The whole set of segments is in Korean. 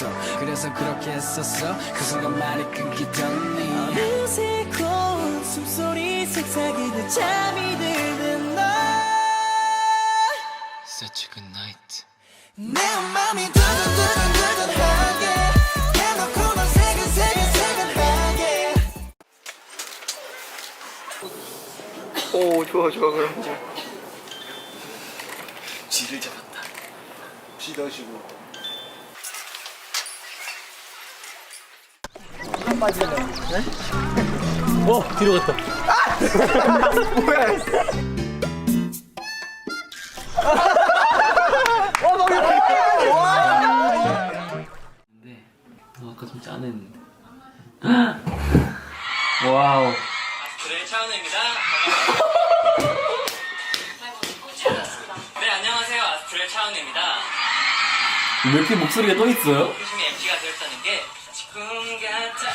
했었어. 그래서 그렇게 했었어. 그 순간 말이 끊기더니. 어느새고 숨소리 색색이듯 잠이 드는 너. Such a good night. 내 맘이 두근두근두근하게 해놓고 넌 새근새근새근하게. 오 좋아 좋아 그럼 쥐를 잡았다. 쥐 더시고 어 뒤로 갔다 근데 어, 아까 좀 짠했는데 와우 그래 차은우입니다. 네 안녕하세요 아스트로의 차은우입니다. 왜 이렇게 목소리가 또 있어요? 호심이 MC가 되었다는 게 지금 같아.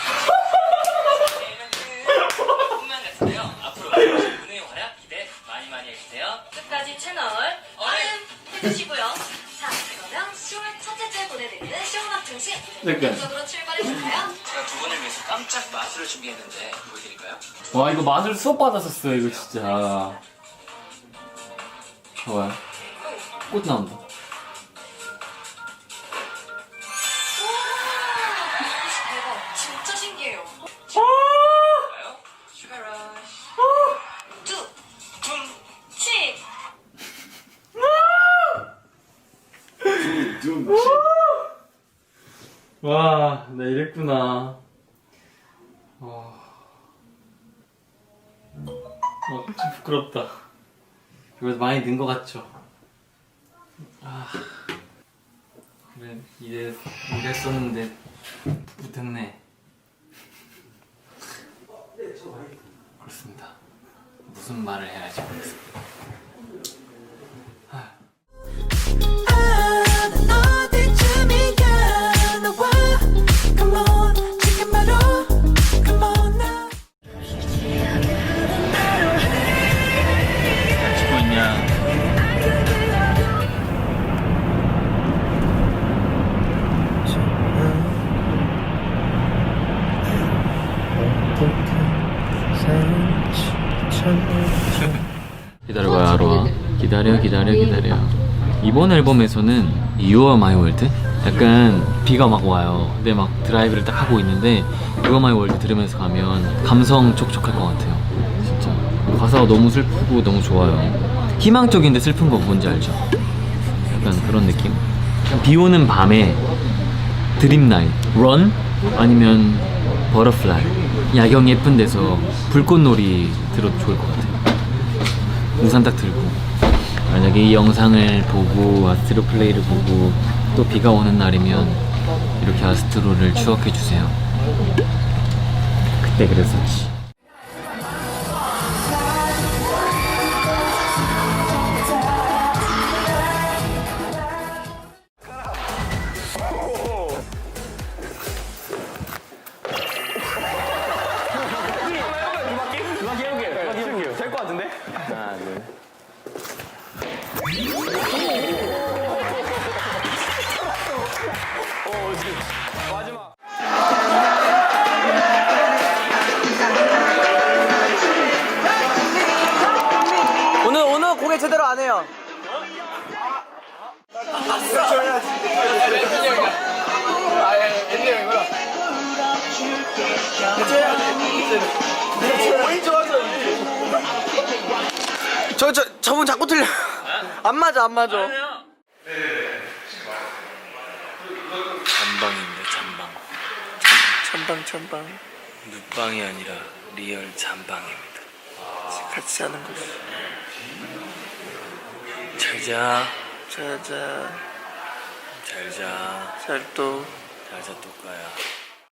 뿐만 같은데요. 앞으로 분의 활약 기대 많이 많이 해주세요. 끝까지 채널 얼음 해주시고요. 자, 그러면 10월 첫째 주에 보내드리는 시원학 중심 네, 준비했는데 보여드릴까요? 와 이거 마술 수업 받았었어요 이거 진짜 좋아요 꽃 나온다 와, 나 이랬구나. 와. 어, 좀 부끄럽다. 그래도 많이 는 것 같죠? 아. 그래, 이래, 이랬었는데, 못했네. 그렇습니다. 무슨 말을 해야 할지 모르겠습니다. 기다려봐요 아로아. 기다려 기다려 기다려. 이번 앨범에서는 You Are My World? 약간 비가 막 와요. 근데 막 드라이브를 딱 하고 있는데 You Are My World 들으면서 가면 감성 촉촉할 것 같아요. 진짜. 가사가 너무 슬프고 너무 좋아요. 희망적인데 슬픈 거 뭔지 알죠? 약간 그런 느낌? 비 오는 밤에 드림 나잇 런 아니면 버터플라이 야경 예쁜 데서 불꽃놀이 들어도 좋을 것 같아요. 우산 딱 들고. 만약에 이 영상을 보고 아스트로 플레이를 보고 또 비가 오는 날이면 이렇게 아스트로를 추억해 주세요. 그때 그랬었지 저, 저, 저분 자꾸 틀려. 안 맞아, 안 맞아. 잠방입니다 잠방 찬방, 찬방. 눕방이 아니라 리얼 잠방입니다 같이 자는 거지. 잘자 자, 자, 잘자 잘 또. 잘자 똑가야